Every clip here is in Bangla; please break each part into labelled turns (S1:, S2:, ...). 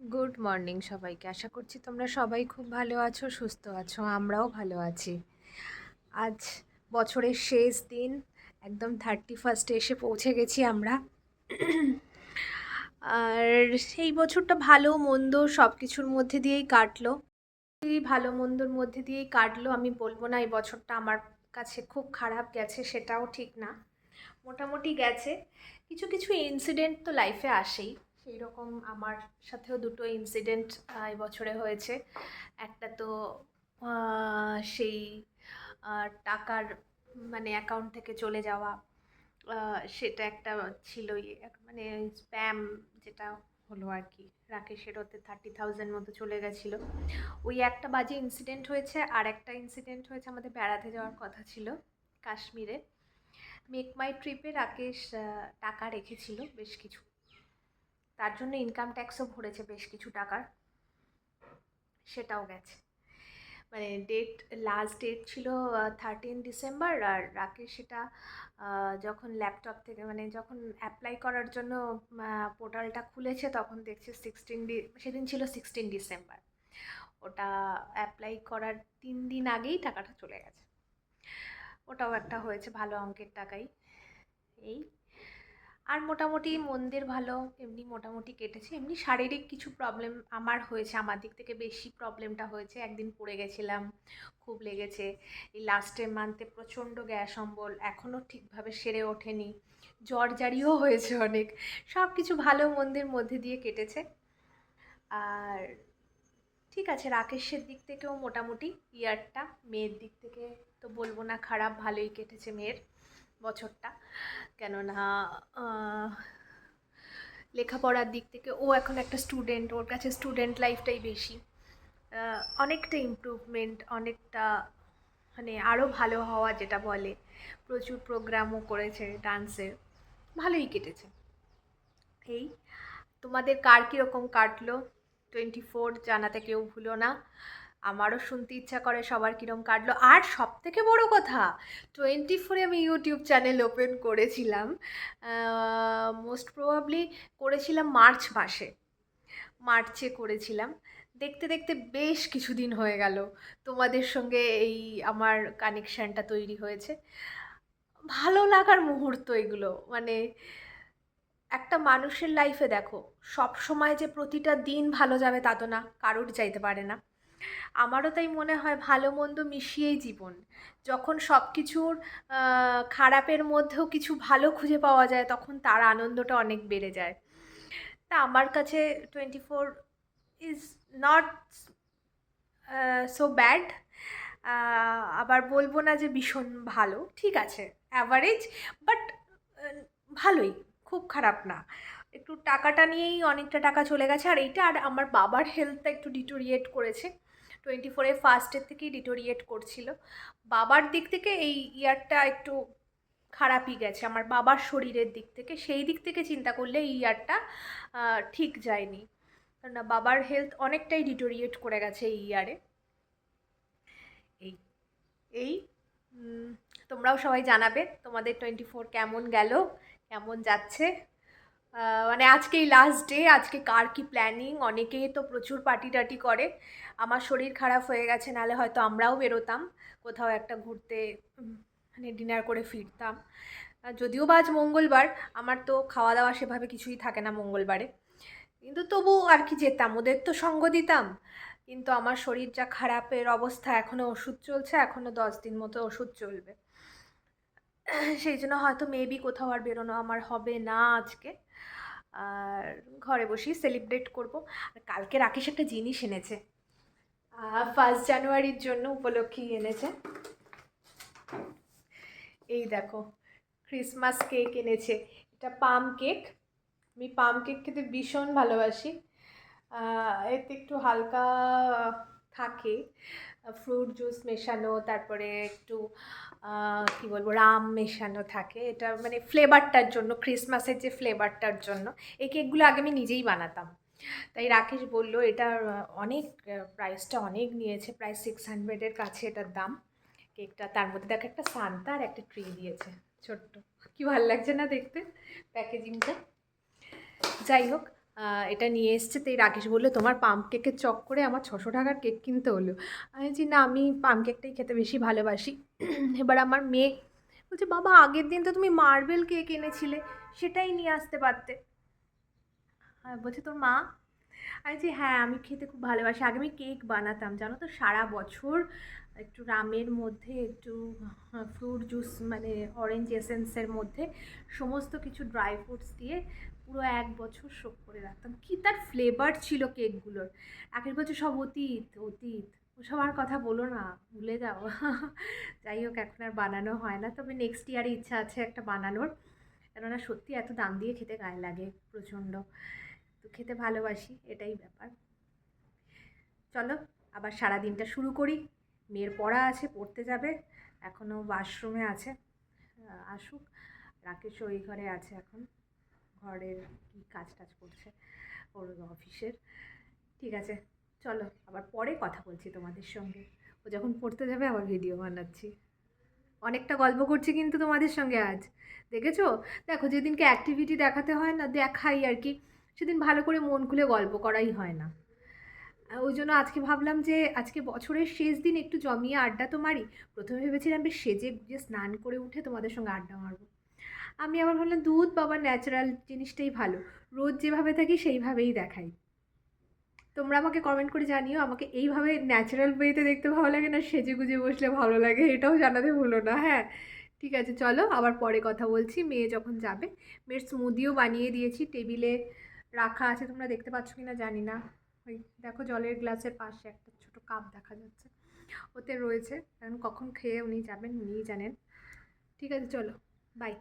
S1: গুড মর্নিং সবাইকে। আশা করছি তোমরা সবাই খুব ভালো আছো, সুস্থ আছো, আমরাও ভালো আছি। আজ বছরের শেষ দিন, একদম থার্টি ফার্স্টে এসে পৌঁছে গেছি আমরা। আর সেই বছরটা ভালো মন্দ সব কিছুর মধ্যে দিয়েই কাটলো। ভালো মন্দর মধ্যে দিয়েই কাটলো। আমি বলব না, এই বছরটা আমার কাছে খুব খারাপ গেছে, সেটাও ঠিক না। মোটামুটি গেছে। কিছু কিছু ইনসিডেন্ট তো লাইফে আসেই। সেই রকম আমার সাথেও দুটো ইনসিডেন্ট এই বছরে হয়েছে। একটা তো সেই টাকার মানে অ্যাকাউন্ট থেকে চলে যাওয়া সেটা একটা ছিলই এক- মানে স্প্যাম যেটা হলো আর কি, রাকেশের ওতে থার্টি থাউজেন্ড মতো চলে গেছিল। ওই একটা বাজে ইনসিডেন্ট হয়েছে, আর একটা ইনসিডেন্ট হয়েছে আমাদের বেড়াতে যাওয়ার কথা ছিল, কাশ্মীরে। মেক মাই ট্রিপে রাকেশ টাকা রেখেছিল বেশ কিছু। তার জন্য ইনকাম ট্যাক্সও ভরেছে বেশ কিছু টাকার। সেটাও গেছে। মানে ডেট লাস্ট ডেট ছিল থার্টিন ডিসেম্বর আর রাকেশ সেটা যখন ল্যাপটপ থেকে মানে যখন অ্যাপ্লাই করার জন্য পোর্টালটা খুলেছে, তখন দেখছে সিক্সটিন ডি সেদিন ছিল সিক্সটিন ডিসেম্বর ওটা অ্যাপ্লাই করার তিন দিন আগেই টাকাটা চলে গেছে। ওটাও একটা হয়েছে ভালো অঙ্কের টাকাই। এই আর মোটামুটি মন্দির ভালো, এমনি মোটামুটি কেটেছে। এমনি শারীরিক কিছু প্রবলেম আমার হয়েছে, আমার দিক থেকে বেশি প্রবলেমটা হয়েছে। একদিন পড়ে গেছিলাম, খুব লেগেছে। এই লাস্টের মান্থে প্রচণ্ড গ্যাস, অম্বল এখনও ঠিকভাবে সেরে ওঠেনি। জ্বর জারিও হয়েছে অনেক। সব কিছু ভালো মন্দির মধ্যে দিয়ে কেটেছে। আর ঠিক আছে, রাকেশের দিক থেকেও মোটামুটি ইয়ারটা মেয়ের দিক থেকে তো বলব না খারাপ, ভালোই কেটেছে মেয়ের। বছরটা। কেননা লেখাপড়ার দিক থেকে ও এখন একটা স্টুডেন্ট ওর কাছে স্টুডেন্ট লাইফটাই বেশি। অনেকটা ইমপ্রুভমেন্ট অনেকটা মানে আরও ভালো হওয়া যেটা বলে, প্রচুর প্রোগ্রামও করেছে ডান্সের ভালোই কেটেছে। এই, তোমাদের কার কীরকম কাটলো? টোয়েন্টি ফোর জানাতে কেউ ভুলো না। আমারও শুনতে ইচ্ছা করে সবার কীরকম কাটলো। আর সব থেকে বড় কথা টোয়েন্টি ফোরে আমি ইউটিউব চ্যানেল ওপেন করেছিলাম। মোস্ট প্রবাবলি করেছিলাম মার্চ মাসে। মার্চে করেছিলাম। দেখতে দেখতে বেশ কিছুদিন হয়ে গেল। তোমাদের সঙ্গে এই আমার কানেকশানটা তৈরি হয়েছে। ভালো লাগার মুহূর্ত এগুলো। মানে একটা মানুষের লাইফে দেখো সব সময় যে প্রতিটা দিন ভালো যাবে তা তো না, কারোর চাইতে পারে না। আমারও তাই মনে হয় ভালো মন্দ মিশিয়েই জীবন। যখন সব কিছুর খারাপের মধ্যেও কিছু ভালো খুঁজে পাওয়া যায়, তখন তার আনন্দটা অনেক বেড়ে যায়। তা আমার কাছে twenty four is not so bad আবার বলব না যে ভীষণ ভালো, ঠিক আছে অ্যাভারেজ বাট ভালোই, খুব খারাপ না। একটু টাকাটা নিয়েই অনেকটা টাকা চলে গেছে, আর এইটা, আর আমার বাবার হেলথটা একটু ডিটোরিয়েট করেছে। টোয়েন্টি ফোরে ফার্স্টের থেকেই ডিটোরিয়েট করছিল। বাবার দিক থেকে এই ইয়ারটা একটু খারাপই গেছে। আমার বাবার শরীরের দিক থেকে, সেই দিক থেকে চিন্তা করলে এই ইয়ারটা ঠিক যায়নি। কেননা বাবার হেলথ অনেকটাই ডিটোরিয়েট করে গেছে এই ইয়ারে এই এই তোমরাও সবাই জানাবে তোমাদের টোয়েন্টি ফোর কেমন গেল, কেমন যাচ্ছে। মানে আজকেই লাস্ট ডে আজকে কার কি প্ল্যানিং অনেকেই তো প্রচুর পার্টি টাটি করে। আমার শরীর খারাপ হয়ে গেছে নাহলে হয়তো আমরাও বেরোতাম। কোথাও একটা ঘুরতে মানে ডিনার করে ফিরতাম। যদিও বা আজ মঙ্গলবার, আমার তো খাওয়া দাওয়া সেভাবে কিছুই থাকে না মঙ্গলবারে। কিন্তু তবু আর কি যেতাম, ওদের তো সঙ্গ দিতাম। কিন্তু আমার শরীর যা খারাপের অবস্থা এখনও ওষুধ চলছে এখনও দশ দিন মতো ওষুধ চলবে। সেই জন্য হয়তো মেবি কোথাও আর বেরোনো আমার হবে না আজকে। আর ঘরে বসেই সেলিব্রেট করব। আর কালকে রাকেশ একটা জিনিস এনেছে। ফার্স্ট জানুয়ারির জন্য উপলক্ষেই এনেছে। এই দেখো ক্রিসমাস কেক এনেছে। এটা পাম কেক আমি পাম কেক খেতে ভীষণ ভালোবাসি। এতে একটু হালকা থাকে। ফ্রুট জুস মেশানো, তারপরে একটু কি বলব রাম মেশানো থাকে। এটা মানে ফ্লেভারটার জন্য ক্রিসমাসের যে ফ্লেভারটার জন্য। এই কেকগুলো আগে আমি নিজেই বানাতাম। তাই রাকেশ বলল আহ, অনেক প্রাইসটা অনেক নিয়েছে প্রায় সিক্স হান্ড্রেডের কাছে এটার দাম। কেকটা তার মধ্যে দেখো একটা সান্তা আর একটা ট্রি দিয়েছে ছোট্ট। কি ভালো লাগছে না দেখতে? প্যাকেজিংটা যাই হোক এটা নিয়ে এসছে, তো এই রাকেশ বলল, তোমার পাম্প কেকের চক্করে আমার ছশো টাকার কেক কিনতে হলো। আমি বলছি, না, আমি পাম্প কেকটাই খেতে বেশি ভালোবাসি। এবার আমার মেয়ে বলছে, বাবা, আগের দিন তো তুমি মার্বেল কেক এনেছিলে, সেটাই নিয়ে আসতে পারতে। বলছে, তোর মা? আমি বলছি হ্যাঁ আমি খেতে খুব ভালোবাসি। আগে আমি কেক বানাতাম, জানো তো, সারা বছর একটু রামের মধ্যে, একটু ফ্রুট জুস মানে অরেঞ্জ এসেন্সের মধ্যে সমস্ত কিছু ড্রাই ফ্রুটস দিয়ে পুরো এক বছর শোক করে রাখতাম। কি তার ফ্লেভার ছিল কেকগুলোর আগের বছর সব অতীত অতীত। ওসব আর কথা বলো না, ভুলে যাও। যাই হোক, এখন আর বানানো হয় না। তবে নেক্সট ইয়ারে ইচ্ছা আছে একটা বানানোর। কেননা সত্যি এত দাম দিয়ে খেতে গায়ে লাগে প্রচণ্ড। তো খেতে ভালোবাসি, এটাই ব্যাপার। চলো, আবার সারা দিনটা শুরু করি। মেয়ের পড়া আছে, পড়তে যাবে। এখনও ওয়াশরুমে আছে। আসুক। রাকেশ ওই ঘরে আছে এখন। ঘরের কি কাজ টাজ করছে ওর অফিসের। ঠিক আছে, চলো আবার পরে কথা বলছি তোমাদের সঙ্গে। ও যখন পড়তে যাবে, আবার ভিডিও বানাচ্ছি। অনেকটা গল্প করছি কিন্তু তোমাদের সঙ্গে আজ। দেখেছ? দেখো, যেদিনকে অ্যাক্টিভিটি দেখাতে হয় না, দেখাই আর কি। সেদিন ভালো করে মন খুলে গল্প করাই হয় না। ওই জন্য আজকে ভাবলাম যে, আজকে বছরের শেষ দিন একটু জমিয়ে আড্ডা তো মারি। প্রথমে ভেবেছিলাম বেশ সেজে গুজে স্নান করে উঠে তোমাদের সঙ্গে আড্ডা মারবো। আমি আবার ভাবলাম দুধ বাবা ন্যাচারাল জিনিসটাই ভালো। রোজ যেভাবে থাকি সেইভাবেই দেখাই। তোমরা আমাকে কমেন্ট করে জানিও, আমাকে এইভাবে ন্যাচারাল ওয়েতে দেখতে ভালো লাগে না, সেজে গুজে বসলে ভালো লাগে, এটাও জানাতে ভুলো না হ্যাঁ? ঠিক আছে, চলো আবার পরে কথা বলছি, মেয়ে যখন যাবে। মেয়ের স্মুদিও বানিয়ে দিয়েছি টেবিলে রাখা আছে, তোমরা দেখতে পাচ্ছ কি না জানি না। ওই দেখো জলের গ্লাসের পাশে একটা ছোটো কাপ দেখা যাচ্ছে। ওতে রয়েছে, কারণ কখন খেয়ে উনি যাবেন, উনিই জানেন। ঠিক আছে, চলো বাই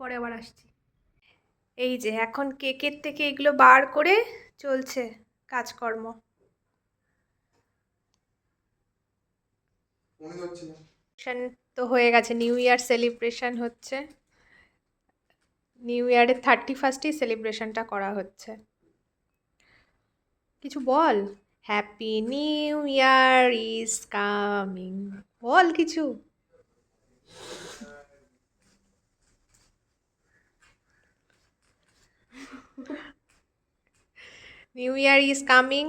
S1: পরে আবার আসছি। এই যে এখন কেকের থেকে এগুলো বার করে চলছে কাজকর্ম। তো হয়ে গেছে নিউ ইয়ার সেলিব্রেশন হচ্ছে। নিউ ইয়ারের থার্টি ফার্স্টেই সেলিব্রেশনটা করা হচ্ছে। কিছু বল? Happy new year is coming বল কিছু। New year is coming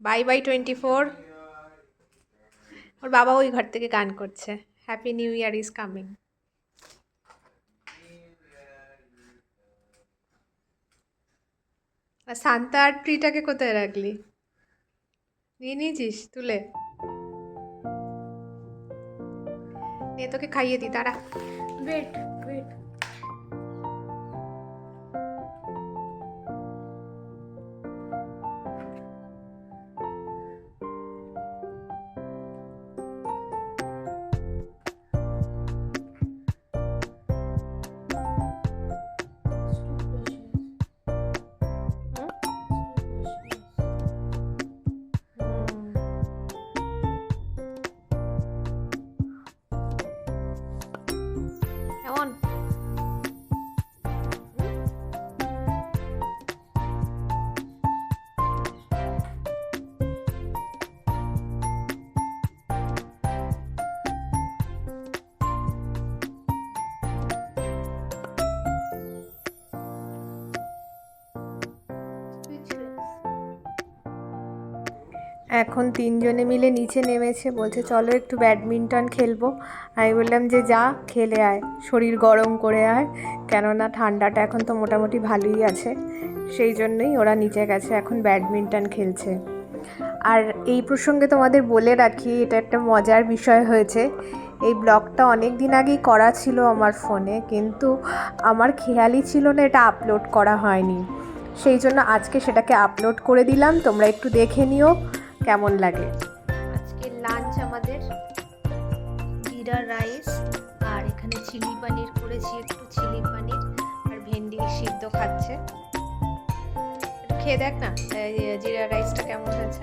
S1: bye bye twenty four ওর বাবা ওই ঘর থেকে গান করছে। Happy new year is coming R Santa আর ট্রিটাকে কোথায় রাখলি? নিয়ে নিয়েছিস? তুলে। নিয়ে তোকে খাইয়ে দি তারা ওয়েট এখন তিনজনে মিলে নিচে নেমেছে, বলছে, চলো একটু ব্যাডমিন্টন খেলব। আমি বললাম যে, যা, খেলে আয়, শরীর গরম করে আয়, কেননা ঠান্ডাটা এখন তো মোটামুটি ভালোই আছে। সেই জন্যই ওরা নিচে গেছে, এখন ব্যাডমিন্টন খেলছে। আর এই প্রসঙ্গে তোমাদের বলে রাখি, এটা একটা মজার বিষয় হয়েছে। এই ব্লগটা অনেক দিন আগেই করা ছিল আমার ফোনে, কিন্তু আমার খেয়ালই ছিল না এটা আপলোড করা হয়নি। সেই জন্য আজকে সেটাকে আপলোড করে দিলাম, তোমরা একটু দেখে নিও। কেমন লাগে? আজকে লাঞ্চ আমাদের জিরা রাইস আর এখানে চিলি পানির করেছি, একটু চিলি পানির আর ভেন্ডি সিদ্ধ খাচ্ছে। খেয়ে দেখ না জিরা রাইসটা কেমন হয়েছে।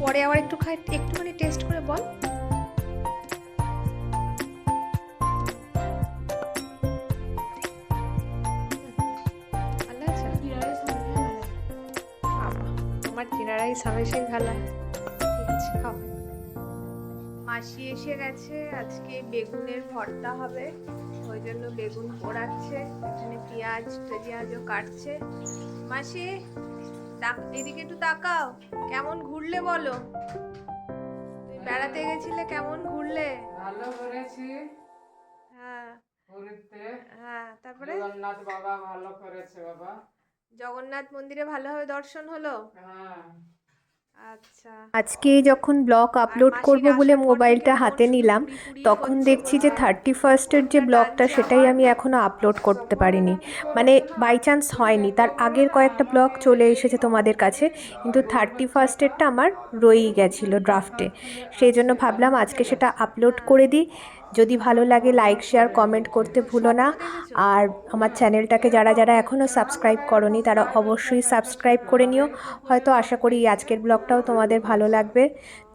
S1: পরে আবার একটু খাই একটুখানি টেস্ট করে বল। জিরা রাইস হামেশাই ভালো। ঠিক আছে খাও। মাসি এসে গেছে আজকে বেগুনের ভর্তা হবে ওই জন্য বেগুন পোড়াচ্ছে এখানে পেঁয়াজ পেঁয়াজও কাটছে। মাসি এদিকে একটু তাকাও কেমন ঘুরলে বলো? তুমি বেড়াতে গেছিলে কেমন ঘুরলে?
S2: ভালো
S1: হ্যাঁ। হ্যাঁ তারপরে?
S2: জগন্নাথ বাবা ভালো করেছে বাবা।
S1: জগন্নাথ মন্দিরে ভালোভাবে দর্শন হলো?
S2: হ্যাঁ।
S1: আচ্ছা।
S3: আজকে যখন ব্লগ আপলোড করব বলে মোবাইলটা হাতে নিলাম তখন দেখছি যে থার্টি ফার্স্টের যে ব্লগটা সেটাই আমি এখনও আপলোড করতে পারিনি। মানে বাই চান্স হয়নি। তার আগের কয়েকটা ব্লগ চলে এসেছে তোমাদের কাছে কিন্তু থার্টি ফার্স্টেরটা আমার রয়েই গেছিল ড্রাফটে সেই জন্য ভাবলাম আজকে সেটা আপলোড করে দিই। যদি ভালো লাগে লাইক শেয়ার কমেন্ট করতে ভুলো না। আর আমার চ্যানেলটাকে যারা যারা এখনও সাবস্ক্রাইব করনি, তারা অবশ্যই সাবস্ক্রাইব করে নিও। হয়তো আশা করি আজকের ব্লগটাও তোমাদের ভালো লাগবে।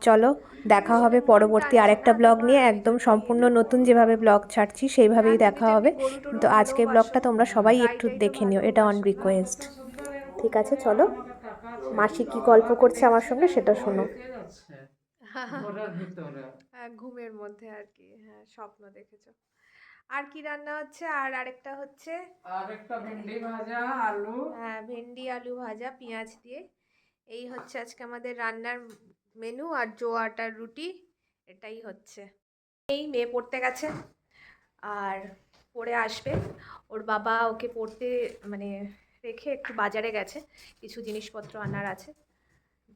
S3: চলো, দেখা হবে পরবর্তী আরেকটা ব্লগ নিয়ে। একদম সম্পূর্ণ নতুন যেভাবে ব্লগ ছাড়ছি, সেইভাবেই দেখা হবে। কিন্তু আজকের ব্লগটা তোমরা সবাই একটু দেখে নিও, এটা অন রিকোয়েস্ট ঠিক আছে, চলো। মাসি কি গল্প করছে আমার সঙ্গে, সেটা শোনো।
S1: ঘুমের মধ্যে আর কি হ্যাঁ স্বপ্ন দেখেছ। আর কি রান্না হচ্ছে? আর আরেকটা হচ্ছে?
S2: আর একটা ভেন্ডি ভাজা আলু।
S1: হ্যাঁ ভেন্ডি আলু ভাজা পেঁয়াজ দিয়ে। এই হচ্ছে আজকে আমাদের রান্নার মেনু আর জো আটার রুটি এটাই হচ্ছে। এই মেয়ে পড়তে গেছে আর পড়ে আসবে। ওর বাবা ওকে পড়তে মানে রেখে একটু বাজারে গেছে। কিছু জিনিসপত্র আনার আছে।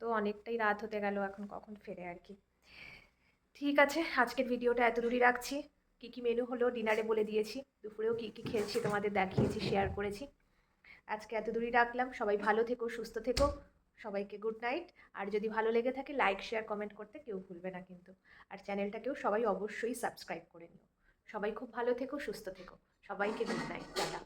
S1: তো অনেকটাই রাত হতে গেল, এখন কখন ফেরে আর কি। ঠিক আছে, আজকের ভিডিওটা এত দূরই রাখছি। কী কী মেনু হলো ডিনারে বলে দিয়েছি, দুপুরেও কী কী খেয়েছি তোমাদের দেখিয়েছি শেয়ার করেছি। আজকে এত দূরই রাখলাম, সবাই ভালো থেকো, সুস্থ থেকো, সবাইকে গুড নাইট আর যদি ভালো লেগে থাকে লাইক শেয়ার কমেন্ট করতে কেউ ভুলবে না কিন্তু। আর চ্যানেলটাকেও সবাই অবশ্যই সাবস্ক্রাইব করে নিও। সবাই খুব ভালো থেকো, সুস্থ থেকো। সবাইকে গুড নাইট টাটা।